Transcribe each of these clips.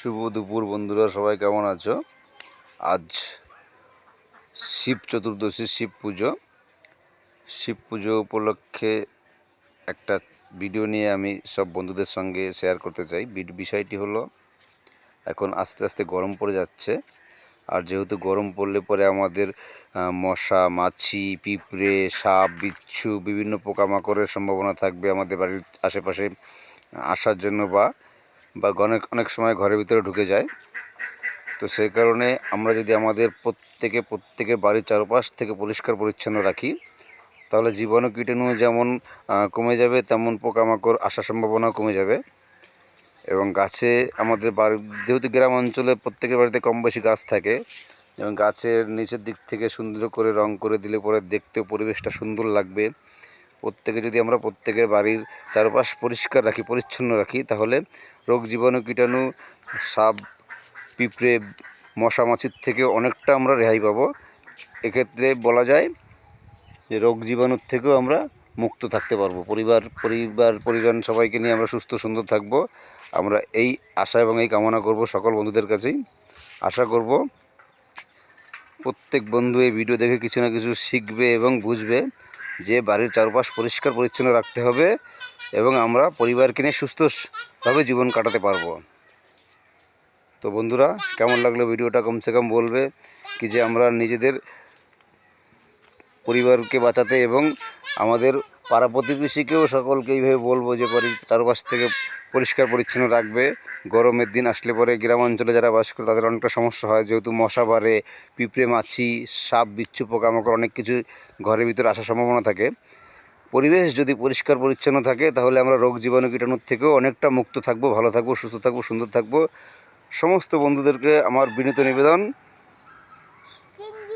শুভ দুপুর বন্ধুরা, সবাই কেমন আছো? আজ শিব চতুর্দশী শিব পুজো। শিব পুজো উপলক্ষে একটা ভিডিও নিয়ে আমি সব বন্ধুদের সঙ্গে শেয়ার করতে চাই। বিষয়টি হলো, এখন আস্তে আস্তে গরম পড়ে যাচ্ছে। আর যেহেতু গরম পড়লে পরে আমাদের মশা, মাছি, পিঁপড়ে, সাপ, বিচ্ছু, বিভিন্ন পোকামাকড়ের সম্ভাবনা থাকবে আমাদের বাড়ির আশেপাশে আসার জন্য বা বা অনেক অনেক সময় ঘরের ভিতরে ঢুকে যায়। তো সেই কারণে আমরা যদি আমাদের প্রত্যেকে, প্রত্যেকের বাড়ির চারপাশ থেকে পরিষ্কার পরিচ্ছন্ন রাখি, তাহলে জীবাণু কীটাণু যেমন কমে যাবে, তেমন পোকামাকড় আসার সম্ভাবনাও কমে যাবে। এবং গাছে আমাদের বাড়ি, যেহেতু গ্রাম অঞ্চলে প্রত্যেকের বাড়িতে কম বেশি গাছ থাকে, এবং গাছের নিচের দিক থেকে সুন্দর করে রং করে দিলে পরে দেখতেও পরিবেশটা সুন্দর লাগবে। প্রত্যেকে যদি আমরা প্রত্যেকের বাড়ির চারপাশ পরিষ্কার রাখি, পরিচ্ছন্ন রাখি, তাহলে রোগ জীবাণু, কীটাণু সাপ পিঁপড়ে, মশা মাছির থেকে অনেকটা আমরা রেহাই পাবো। এক্ষেত্রে বলা যায় যে রোগ জীবাণুর থেকেও আমরা মুক্ত থাকতে পারব। পরিবার পরিবার, পরিজন সবাইকে নিয়ে আমরা সুস্থ, সুন্দর থাকব। আমরা এই আশা এবং এই কামনা করব সকল বন্ধুদের কাছেই। আশা করব প্রত্যেক বন্ধু এই ভিডিও দেখে কিছু না কিছু শিখবে এবং বুঝবে। যে বাড়ির চারপাশ পরিষ্কার পরিচ্ছন্ন রাখতে হবে এবং আমরা পরিবারকে নিয়ে সুস্থভাবে জীবন কাটাতে পারব। তো বন্ধুরা, কেমন লাগল ভিডিওটা? কমসে কম বলবে কি যে আমরা নিজেদের পরিবারকে বাঁচাতে এবং আমাদের পাড়া প্রতিবেশীকেও সকলকে এইভাবে বলব যে চারপাশ থেকে পরিষ্কার পরিচ্ছন্ন রাখবে। গরমের দিন আসলে পরে গ্রাম অঞ্চলে যারা বাস করে তাদের অনেকটা সমস্যা হয়। যেহেতু মশা বাড়ে, পিঁপড়ে, মাছি, সাপ, বিচ্ছু, পোকামাকড় অনেক কিছু ঘরের ভিতরে আসার সম্ভাবনা থাকে। পরিবেশ যদি পরিষ্কার পরিচ্ছন্ন থাকে তাহলে আমরা রোগ জীবাণু কীটাণুর থেকেও অনেকটা মুক্ত থাকব, ভালো থাকব, সুস্থ থাকব, সুন্দর থাকব। সমস্ত বন্ধুদেরকে আমার বিনীত নিবেদন।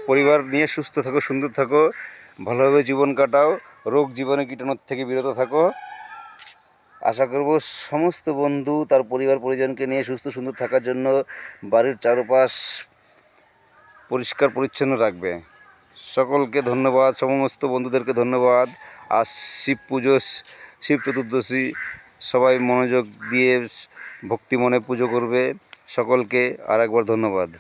পরিবার নিয়ে সুস্থ থাকো, সুন্দর থাকো, ভালোভাবে জীবন কাটাও। রোগ জীবাণু কীটাণুর থেকে বিরত থাকো। আশা করব সমস্ত বন্ধু, তার পরিবার, পরিজনকে নিয়ে সুস্থ, সুন্দর থাকার জন্য বাড়ির চারপাশ পরিষ্কার, পরিচ্ছন্ন রাখবে। সকলকে ধন্যবাদ, সমস্ত বন্ধুদেরকে ধন্যবাদ। আর শিব পুজো, শিব চতুর্দশী, সবাই মনোযোগ দিয়ে ভক্তি মনে পুজো করবে। সকলকে আর একবার ধন্যবাদ।